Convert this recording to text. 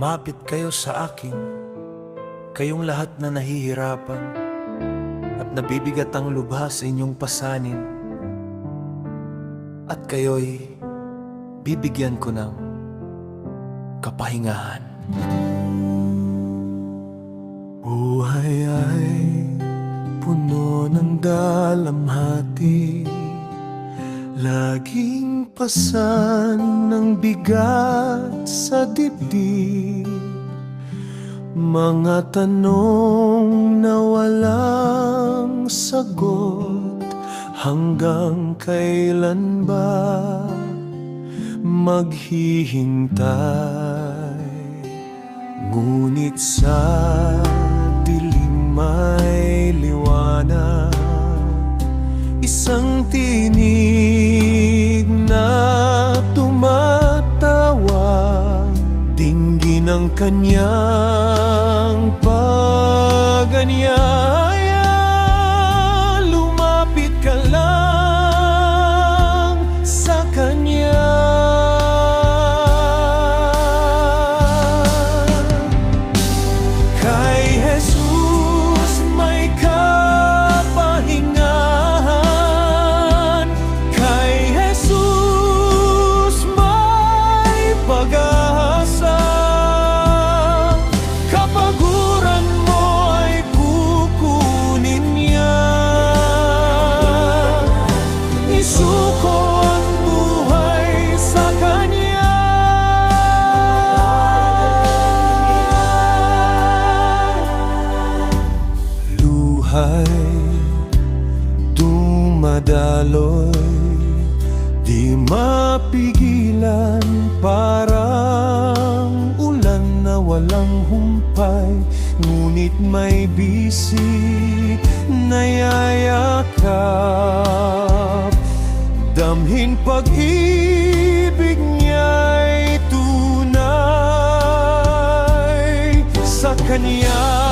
Lumapit kayo sa akin, kayong lahat na nahihirapan at nabibigat ang lubha sa inyong pasanin. At kayo'y bibigyan ko ng kapahingahan. Buhay ay puno ng dalamhati Laging pasan ng bigat sa dibdib. Mga tanong na walang sagot. Hanggang kailan ba maghihintay? Ngunit sa dilim Dinggin Luhay dumadaloy Di mapigilan. Parang ulan na walang humpay Ngunit may bisig na yayakap. Damhin pag-ibig niya'y tunay Sa kanya